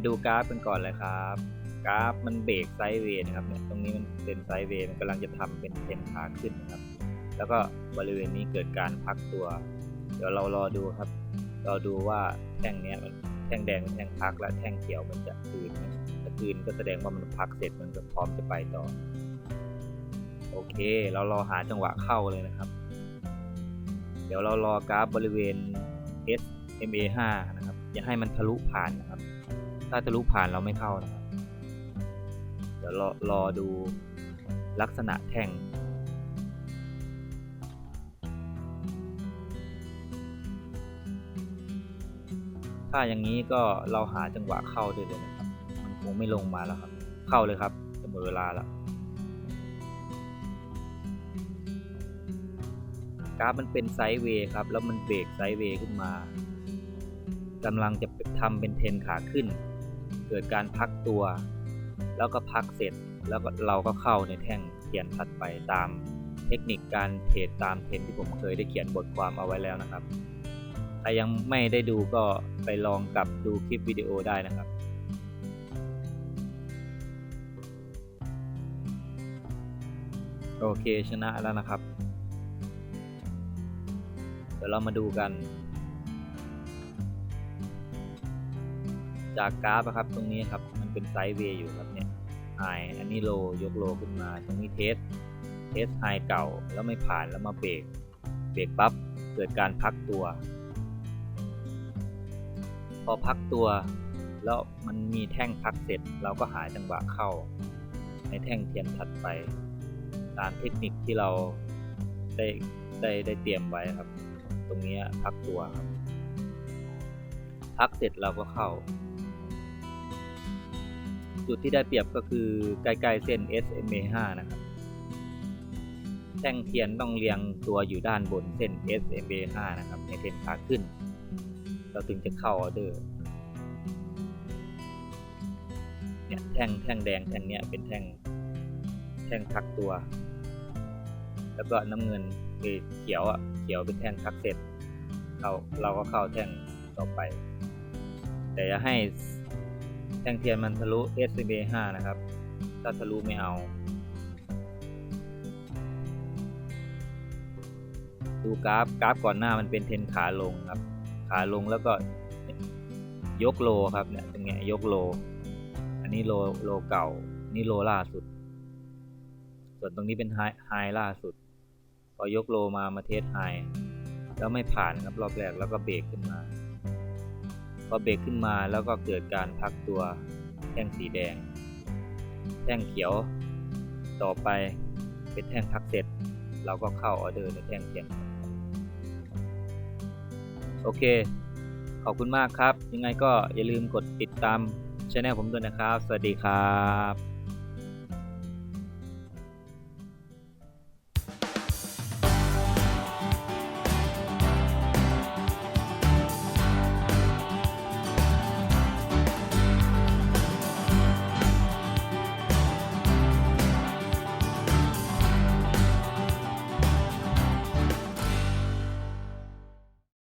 มาดูกราฟกันก่อนเลยครับ กราฟมันเบรกไซด์เวย์นะครับเนี่ยตรงนี้มันเป็นไซด์เวย์มันกำลังจะทำเป็นเทรนขาขึ้นนะครับ แล้วก็บริเวณนี้เกิดการพักตัว เดี๋ยวเรารอดูครับรอดูว่าแท่งเนี้ยมันแท่งแดงเป็นแท่งพักและแท่งเขียวมันจะคืนไหมถ้าคืนก็แสดงว่ามันพักเสร็จมันก็พร้อมจะไปต่อ โอเค เรารอหาจังหวะเข้าเลยนะครับ เดี๋ยวเรารอกราฟบริเวณ SMA 5นะครับอย่าให้มันทะลุผ่านนะครับ ถ้าทะลุผ่านเราไม่เข้านะครับ เดี๋ยวรอรอดูลักษณะแท่ง ถ้าอย่างนี้ก็เราหาจังหวะเข้าได้เลยนะครับ มันคงไม่ลงมาแล้วครับ เข้าเลยครับเสมอเวลาแล้วกราฟมันเป็นไซด์เวย์ครับ แล้วมันเบรกไซด์เวย์ขึ้นมากำลังจะทำเป็นเทนขาขึ้น เกิดการพักตัว แล้วก็พักเสร็จแล้วก็เราก็เข้าในแท่งเขียนถัดไปตามเทคนิคการเทรดตามเทรนที่ผมเคยได้เขียนบทความเอาไว้แล้วนะครับใครยังไม่ได้ดูก็ไปลองกลับดูคลิปวิดีโอได้นะครับ โอเคชนะแล้วนะครับ เดี๋ยวเรามาดูกัน จากกราฟอะครับ ตรงนี้ครับมันเป็นไซด์เวย์อยู่ครับเนี่ยไฮอันนี้โลยกโลขึ้นมา ตรงนี้เทสเทสไฮเก่าแล้วไม่ผ่านแล้วมาเบรกเบรกปั๊บเกิดการพักตัว พอพักตัว แล้วมันมีแท่งพักเสร็จ เราก็หาจังหวะเข้า ในแท่งเทียนถัดไป ตามเทคนิคที่เราได้ได้ได้เตรียมไว้ครับ ตรงนี้พักตัวครับพักเสร็จเราก็เข้า จุดที่ได้เปรียบก็คือใกล้ๆเส้น SMA 5 นะครับ แท่งเทียนต้องเรียงตัวอยู่ด้านบนเส้น SMA 5 นะครับ ในเทรนขาขึ้น เราถึงจะเข้าออเดอร์เนี่ยแท่งแท่งแดงแท่งเนี้ยเป็นแท่งแท่งพักตัว แล้วก็น้ำเงินคือเขียวอะเขียวเป็นแท่งพักเสร็จเราเราก็เข้าแท่งต่อไป แต่อย่าให้ แท่งเทียนมันทะลุ SMA 5นะครับ ถ้าทะลุไม่เอา ดูกราฟกราฟก่อนหน้ามันเป็นเทนขาลงครับ ขาลงแล้วก็ยกโลครับเนี่ยตรงเนี้ยยกโล อันนี้โลโลเก่านี่โลล่าสุด ส่วนตรงนี้เป็นไฮไฮล่าสุด พอยกโลมามาเทสไฮแล้วไม่ผ่านครับรอบแรกแล้วก็เบรกขึ้นมา พอเบรกขึ้นมาแล้วก็เกิดการพักตัวแท่งสีแดง แท่งเขียวต่อไปเป็นแท่งพักเสร็จ เราก็เข้าออเดอร์ในแท่งเขียวโอเค ขอบคุณมากครับ ยังไงก็อย่าลืมกดติดตามช่องผมด้วยนะครับ สวัสดีครับ